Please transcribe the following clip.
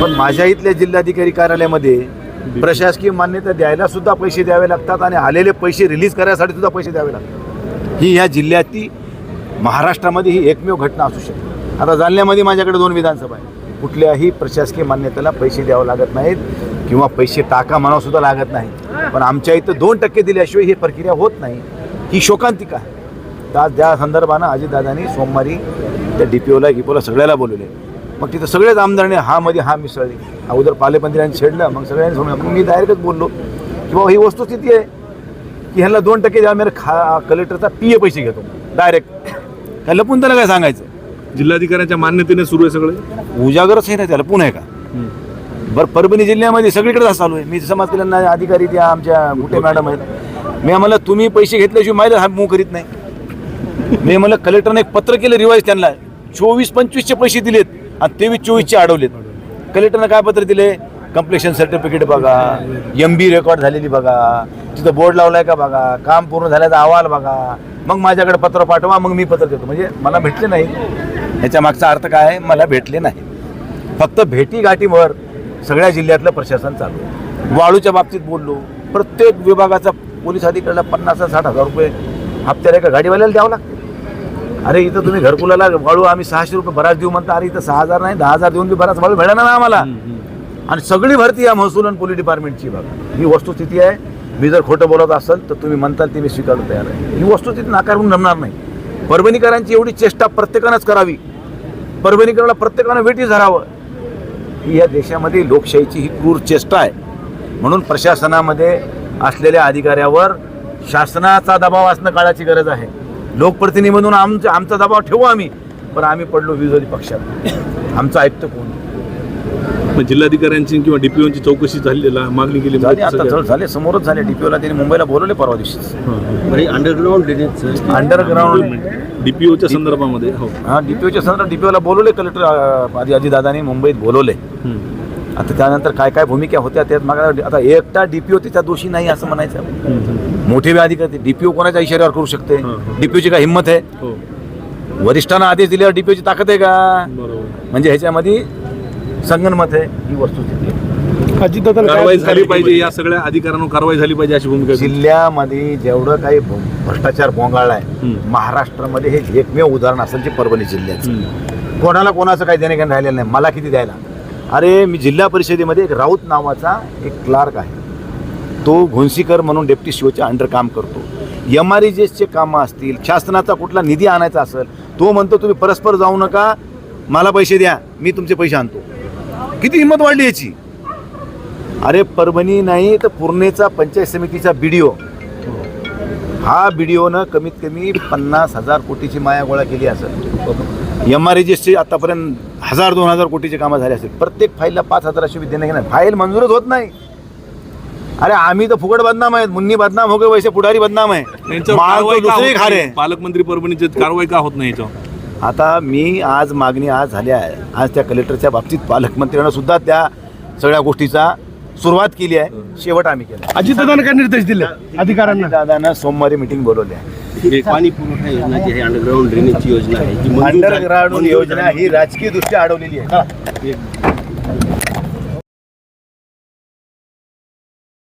पण माझ्या इथल्या जिल्हाधिकारी कार्यालयामध्ये प्रशासकीय मान्यता द्यायला सुद्धा पैसे द्यावे लागतात आणि आलेले पैसे रिलीज करायसाठी सुद्धा पैसे द्यावे लागतात. ही या जिल्ह्यातली महाराष्ट्रामध्ये ही एकमेव घटना असू शकते. आता जालन्यामध्ये माझ्याकडे दोन विधानसभा आहे कुठल्याही प्रशासकीय मान्यतेला पैसे द्यावे लागत नाहीत किंवा पैसे टाका म्हणावं सुद्धा लागत नाही पण आमच्या इथं दोन टक्के दिल्याशिवाय ही प्रक्रिया होत नाही. ही शोकांतिका आहे. त्या त्या संदर्भानं अजितदादांनी सोमवारी त्या डी पी ओला गिपोला सगळ्याला बोलवले. मग तिथं सगळेच आमदारने हा मध्ये हा मिसळले. अगोदर पालेमंत्र्यांनी छेडलं मग सगळ्यांनी सोडलं. मग मी डायरेक्टच बोललो की बाबा ही वस्तुस्थिती आहे की ह्यांना दोन टक्के द्या मेरे खा कलेक्टरचा पी ए पैसे घेतो. डायरेक्ट काय लपून त्याला काय सांगायचं? जिल्हाधिकाऱ्यांच्या मान्यतेने सुरू आहे सगळे? उजागरच आहे ना त्याला पुन्हा आहे का? बरं परभणी जिल्ह्यामध्ये सगळीकडे असं चालू आहे. मी समाज कल्याण अधिकारी त्या आमच्या मोठे मॅडम आहेत. मी आम्हाला तुम्ही पैसे घेतल्याशिवाय माहिती हा मूव करीत नाही. मी मला कलेक्टरने एक पत्र केलं रिवाईज त्यांना. चोवीस पंचवीसचे पैसे दिलेत. आणि तेवीस चोवीसचे अडवलेत. कलेक्टरनं काय पत्र दिले? कम्प्लेशन सर्टिफिकेट बघा एम बी रेकॉर्ड झालेली बघा तिथं बोर्ड लावलाय का बघा काम पूर्ण झाल्याचा अहवाल बघा. मग माझ्याकडे पत्र पाठवा मग मी पत्र देतो. म्हणजे मला भेटले नाही. ह्याच्या मागचा अर्थ काय आहे? मला भेटले नाही. फक्त भेटी गाठीवर सगळ्या जिल्ह्यातलं प्रशासन चालू वाळूच्या बाबतीत बोललो. प्रत्येक विभागाचा पोलीस अधिकाऱ्याला पन्नास साठ हजार रुपये हप्त्याला एका गाडीवाल्याला द्यावं लागतं. अरे इथं तुम्ही घरकुलाला वाळू आम्ही सहाशे रुपये बराच देऊ म्हणता. अरे इथं सहा हजार नाही दहा हजार देऊन बी बराच वाळू मिळणार ना आम्हाला. आणि सगळी भरती या महसूल आणि पोलीस डिपार्टमेंटची बघा. ही वस्तुस्थिती आहे. मी जर खोटं बोलत असेल तर तुम्ही म्हणताल ती मी स्वीकारू तयार आहे. ही वस्तुस्थिती नाकारून जमणार नाही. परभणीकरांची एवढी चेष्टा प्रत्येकानंच करावी. परभणीकरांना प्रत्येकानं वेटी धरावं. ही या देशामध्ये लोकशाहीची ही क्रूर चेष्टा आहे. म्हणून प्रशासनामध्ये असलेल्या अधिकाऱ्यावर शासनाचा दबाव असणं काळाची गरज आहे. लोकप्रतिनिधी म्हणून आमचा आमचा दबाव ठेवू आम्ही पण आम्ही पडलो विरोधी पक्षात. आमचं ऐकतं कोण? मग जिल्हाधिकाऱ्यांची किंवा डीपीओची चौकशी झाली मागणी केली झाले आता जळ झाले समोरच झाले. डीपीओला त्यांनी मुंबईला बोलवले परवा दिवशी. अंडरग्राउंड ड्रेनेज अंडरग्राऊंड डीपीओच्या संदर्भामध्ये हो. हा डीपीओच्या संदर्भात डीपीओला बोलवले कलेक्टर आधी अजितदादांनी मुंबईत बोलवले. आता त्यानंतर काय काय भूमिका होत्या त्यात मग आता एकटा डीपीओ तिचा दोषी नाही असं म्हणायचं. मोठे अधिकारी डीपीओ कोणाच्या इशाऱ्यावर करू शकते? हं, हं. डीपीओची काय हिंमत आहे? हो. वरिष्ठांना आदेश दिल्यावर डीपीओची ताकद आहे का? म्हणजे ह्याच्यामध्ये संगनमत आहे ही वस्तुस्थिती आहे. कारवाई झाली पाहिजे या सगळ्या अधिकाऱ्यांवर कारवाई झाली पाहिजे अशी भूमिका आहे. जिल्ह्यामध्ये जेवढं काही भ्र- भ्रष्टाचार बोंगाळलाय हं. महाराष्ट्रामध्ये हे एकमेव उदाहरण असेल जे परभणी जिल्ह्याचं. हम्म. कोणाला कोणाचं काही देणे घेणं राहिलेलं नाही. मला किती द्यायला? अरे मी जिल्हा परिषदेमध्ये एक राऊत नावाचा एक क्लार्क आहे. तो घोणसीकर म्हणून डेप्टी शिवच्या अंडर काम करतो. एम आर चे कामं असतील शासनाचा कुठला निधी आणायचा असेल तो म्हणतो तुम्ही परस्पर जाऊ नका मला पैसे द्या मी तुमचे पैसे आणतो. किती हिंमत वाढली याची? अरे परभणी नाही तर पूर्णेचा पंचायत समितीचा बीडीओ हा बीडीओनं कमीत कमी पन्नास हजार कोटीची माया गोळा केली असेल. एम आर ची आतापर्यंत हजार दोन हजार कोटीचे कामं झाले असतील. प्रत्येक फाईलला पाच हजाराची देणं घेणं फाईल मंजूरच होत नाही. अरे आम्ही तर फुकट बदनाम आहेत. मुन्नी बदनाम हो गए वैसे पुढारी बदनाम आहे. पालकमंत्री परभणीचे कारवाई का होत नाही आता मी आज मागणी आज झाल्या आहे. आज त्या कलेक्टरच्या बाबतीत पालकमंत्र्यांना सुद्धा त्या सगळ्या गोष्टीचा सुरुवात केली आहे. शेवट आम्ही केला अजितदादांना काय निर्देश दिले? अधिकाऱ्यांना? दादानं सोमवारी मिटिंग बोलवली आहे. पाणी पुरवठा योजना जी आहे अंडरग्राउंड ड्रेनेजची योजना आहे जी मंजूर झाली- अंडरग्राऊंड मंजूर योजना झाली. ही राजकीय दृष्ट्या अडवलेली आहे.